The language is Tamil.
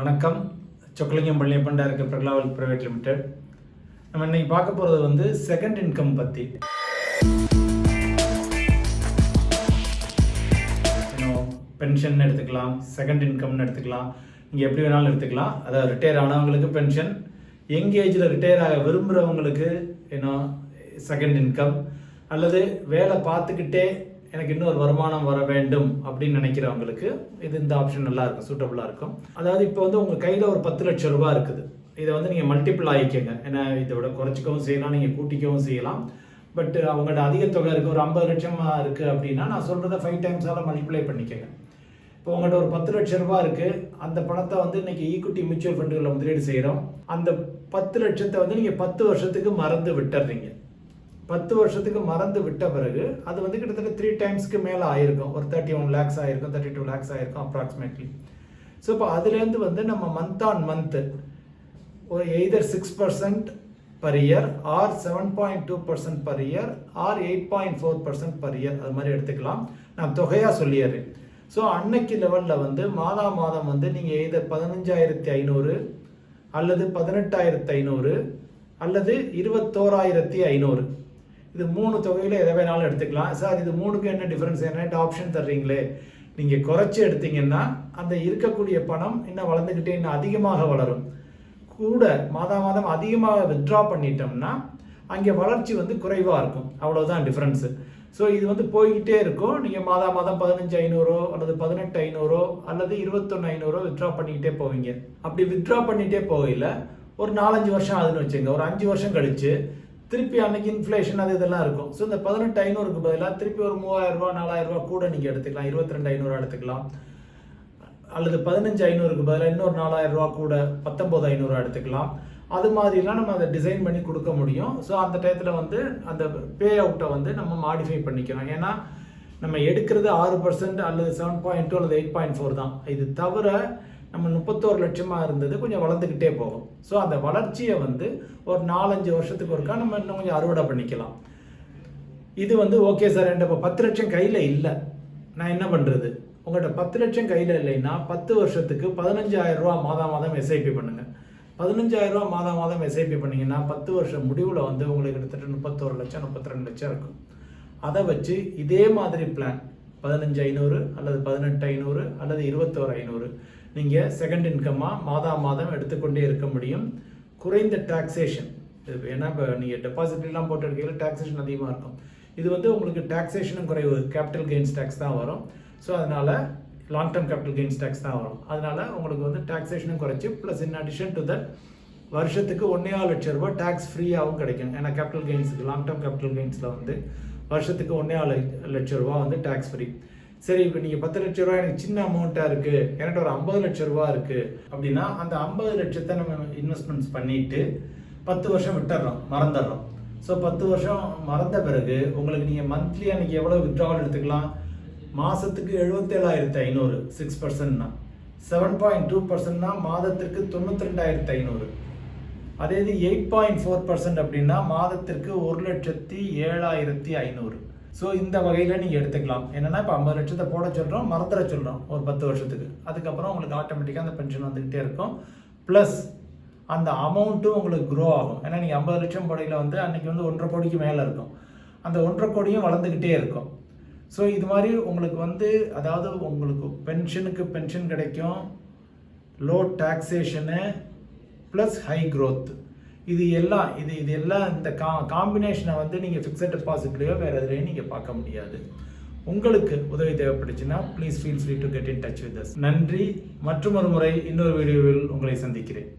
வணக்கம். சொக்கலிங்கம் பள்ளியப்பண்டா இருக்க பிரகலாவல் பிரைவேட் லிமிடெட். நம்ம இன்னைக்கு பார்க்க போகிறது வந்து செகண்ட் இன்கம் பற்றி பென்ஷன் எடுத்துக்கலாம் செகண்ட் இன்கம்னு எடுத்துக்கலாம். நீங்கள் எப்படி வேணாலும் எடுத்துக்கலாம். அதாவது ரிட்டையர் ஆனவங்களுக்கு பென்ஷன் யங் ஏஜில் ரிட்டையர் ஆக விரும்புகிறவங்களுக்கு ஏன்னா செகண்ட் இன்கம் அல்லது வேலை பார்த்துக்கிட்டே எனக்கு இன்னொரு வருமானம் வர வேண்டும் அப்படின்னு நினைக்கிறவங்களுக்கு இது இந்த ஆப்ஷன் நல்லா இருக்கும் சூட்டபுளாக இருக்கும். அதாவது இப்போ வந்து உங்கள் கையில் ஒரு பத்து லட்சம் ரூபா இருக்குது. இதை வந்து நீங்கள் மல்டிபிள் ஆகிக்கங்க ஏன்னா இதை விட குறைச்சிக்கவும் செய்யலாம் நீங்கள் கூட்டிக்கவும் செய்யலாம். பட் அவங்கள்ட்ட அதிக தொகை இருக்குது ஒரு ஐம்பது லட்சமாக இருக்குது அப்படின்னா நான் சொல்கிறத ஃபைவ் டைம்ஸால் மல்டிப்ளை பண்ணிக்கங்க. இப்போ உங்கள்கிட்ட ஒரு பத்து லட்சம் ரூபாய் இருக்குது அந்த பணத்தை வந்து இன்றைக்கி ஈக்குட்டி மியூச்சுவல் ஃபண்டுகளில் முதலீடு செய்கிறோம் அந்த பத்து லட்சத்தை வந்து நீங்கள் பத்து வருஷத்துக்கு மறந்து விட்டுறீங்க. பத்து வருஷத்துக்கு மறந்து விட்ட பிறகு அது வந்து கிட்டத்தட்ட த்ரீ டைம்ஸ்க்கு மேலே ஆயிருக்கும். ஒரு தேர்ட்டி ஒன் லேக்ஸ் ஆயிருக்கும் தேர்ட்டி டூ லேக்ஸ் ஆயிருக்கும் அப்ராக்சிமேட்லி ஸோ இப்போ அதுலேருந்து வந்து நம்ம மந்த் ஆன் மந்த்து ஒரு either six percent per year or seven point two percent per year or eight point four percent per year அது மாதிரி எடுத்துக்கலாம். நான் தொகையாக சொல்லிடுறேன். ஸோ அன்னைக்கு லெவலில் வந்து மாதா மாதம் வந்து நீங்கள் எய்தர் பதினஞ்சாயிரத்தி ஐநூறு அல்லது பதினெட்டாயிரத்தி ஐநூறு அல்லது இருபத்தோராயிரத்தி ஐநூறு. இது மூணு தொகையில் எதை வேணாலும் எடுத்துக்கலாம். சார் இது மூணுக்கு என்ன டிஃப்ரென்ஸ் என்ன ஆப்ஷன் தர்றீங்களே? நீங்கள் குறைச்சி எடுத்தீங்கன்னா அந்த இருக்கக்கூடிய பணம் இன்னும் வளர்ந்துக்கிட்டே இன்னும் அதிகமாக வளரும். கூட மாதா மாதம் அதிகமாக வித்ட்ரா பண்ணிட்டோம்னா அங்கே வளர்ச்சி வந்து குறைவாக இருக்கும். அவ்வளோதான் டிஃப்ரென்ஸு ஸோ இது வந்து போய்கிட்டே இருக்கும். நீங்கள் மாதா மாதம் பதினஞ்சு ஐநூறோ அல்லது பதினெட்டு ஐநூறோ அல்லது இருபத்தொன்று ஐநூறோ வித்ட்ரா பண்ணிக்கிட்டே போவீங்க. அப்படி வித்ட்ரா பண்ணிகிட்டே போகையில் ஒரு நாலஞ்சு வருஷம் ஆகுதுன்னு வச்சுங்க ஒரு அஞ்சு வருஷம் கழிச்சு திருப்பி அன்னைக்கு இன்ஃப்ளேஷன் அது இதெல்லாம் இருக்கும். ஸோ இந்த பதினெட்டு ஐநூறுக்கு பதிலாக திருப்பி ஒரு மூவாயிரம் ரூபா நாலாயிரம் ரூபா கூட நீங்கள் எடுத்துக்கலாம். இருபத்தி ரெண்டு ஐநூறு எடுத்துக்கலாம். அல்லது பதினஞ்சு ஐநூறுக்கு பதிலாக இன்னொரு நாலாயிரம் ரூபா கூட பத்தொம்போது ஐநூறு எடுத்துக்கலாம். அது மாதிரிலாம் நம்ம அதை டிசைன் பண்ணி கொடுக்க முடியும். ஸோ அந்த டயத்தில் வந்து அந்த பே அவுட்டை வந்து நம்ம மாடிஃபை பண்ணிக்கிறோம் ஏன்னா நம்ம எடுக்கிறது ஆறு பர்சன்ட் அல்லது செவன் பாயிண்ட் டூ அல்லது எயிட் பாயிண்ட் ஃபோர் தான். இது தவிர நம்ம முப்பத்தோரு லட்சமாக இருந்தது கொஞ்சம் வளர்ந்துக்கிட்டே போகும். ஸோ அந்த வளர்ச்சியை வந்து ஒரு நாலஞ்சு வருஷத்துக்கு ஒருக்கா நம்ம இன்னும் கொஞ்சம் அறுவடை பண்ணிக்கலாம். இது வந்து ஓகே சார் என்கிட்ட இப்போ பத்து லட்சம் கையில் இல்லை. நான் என்ன பண்ணுறது உங்கள்கிட்ட பத்து லட்சம் கையில் இல்லைன்னா பத்து வருஷத்துக்கு பதினஞ்சாயிரம் ரூபா மாதம் மாதம் எஸ்ஐபி பண்ணுங்கள் பதினஞ்சாயிரம் ரூபா மாதம் மாதம் எஸ்ஐபி பண்ணிங்கன்னா பத்து வருஷம் முடிவில் வந்து உங்களுக்கு கிட்டத்தட்ட முப்பத்தோரு லட்சம் முப்பத்தி ரெண்டு லட்சம் இருக்கும். அதை வச்சு இதே மாதிரி பிளான் பதினஞ்சு ஐநூறு அல்லது பதினெட்டு ஐநூறு அல்லது இருபத்தோரு ஐநூறு. நீங்கள் செகண்ட் இன்கம்மாக மாதா மாதம் எடுத்துக்கொண்டே இருக்க முடியும். குறைந்த டாக்ஸேஷன் ஏன்னா இப்போ நீங்கள் டெபாசிட்லாம் போட்டு எடுக்கையில் டாக்ஸேஷன் அதிகமாக இருக்கும். இது வந்து உங்களுக்கு டாக்ஸேஷனும் குறைவு கேபிட்டல் கெயின்ஸ் டேக்ஸ் தான் வரும். ஸோ அதனால் long term capital gains tax தான் வரும். அதனால் உங்களுக்கு வந்து டாக்ஸேஷனும் குறைச்சி plus in addition to that வருஷத்துக்கு ஒன்றே ஆறு லட்சம் ரூபாய் டேக்ஸ் ஃப்ரீயாகவும் கிடைக்கும். ஏன்னா கேபிட்டல் கெயின்ஸுக்கு லாங் டேர்ம் கேபிட்டல் கெயின்ஸில் வந்து வருஷத்துக்கு ஒன்றே ஆறு ரூபா வந்து டேக்ஸ் ஃப்ரீ சரி இப்போ நீங்கள் பத்து லட்ச ரூபா எனக்கு சின்ன அமௌண்ட்டாக இருக்குது என்கிட்ட ஒரு ஐம்பது லட்ச ரூபா இருக்குது அப்படின்னா அந்த ஐம்பது லட்சத்தை நம்ம இன்வெஸ்ட்மெண்ட்ஸ் பண்ணிவிட்டு பத்து வருஷம் விட்டுறோம் மறந்துடுறோம் ஸோ பத்து வருஷம் மறந்த பிறகு உங்களுக்கு நீங்கள் மந்த்லி அன்றைக்கி எவ்வளோ வித்ட்ராவல் எடுத்துக்கலாம்? மாதத்துக்கு எழுபத்தேழாயிரத்து ஐநூறு சிக்ஸ் பர்சன்ட்னா செவன் பாயிண்ட் டூ பர்சன்ட்னா மாதத்திற்கு தொண்ணூற்றி ரெண்டாயிரத்து ஐநூறு. அதே இது எயிட் பாயிண்ட் ஃபோர் பர்சன்ட் அப்படின்னா மாதத்திற்கு ஒரு லட்சத்தி ஏழாயிரத்தி ஐநூறு. ஸோ இந்த வகையில் நீங்கள் எடுத்துக்கலாம். என்னென்னா இப்போ ஐம்பது லட்சத்தை போட சொல்கிறோம் மறந்துட சொல்கிறோம் ஒரு பத்து வருஷத்துக்கு. அதுக்கப்புறம் உங்களுக்கு ஆட்டோமேட்டிக்காக அந்த பென்ஷன் வந்துக்கிட்டே இருக்கும். ப்ளஸ் அந்த அமௌண்ட்டும் உங்களுக்கு க்ரோ ஆகும். ஏன்னா நீங்கள் ஐம்பது லட்சம் போடையில் வந்து அன்றைக்கி வந்து ஒன்றரை கோடிக்கு மேலே இருக்கும். அந்த ஒன்றரை கோடியும் வளர்ந்துக்கிட்டே இருக்கும். ஸோ இது மாதிரி உங்களுக்கு வந்து அதாவது உங்களுக்கு பென்ஷனுக்கு பென்ஷன் கிடைக்கும். Low taxation plus high growth இது எல்லாம் இது இது எல்லாம் இந்த கா காம்பினேஷனை வந்து நீங்கள் ஃபிக்ஸட் டெபாசிட்லையோ வேறு எதுலேயும் நீங்கள் பார்க்க முடியாது. உங்களுக்கு உதவி தேவைப்பட்டுச்சுன்னா please feel free to get in touch with us நன்றி. மற்றும் ஒரு முறை இன்னொரு வீடியோவில் உங்களை சந்திக்கிறேன்.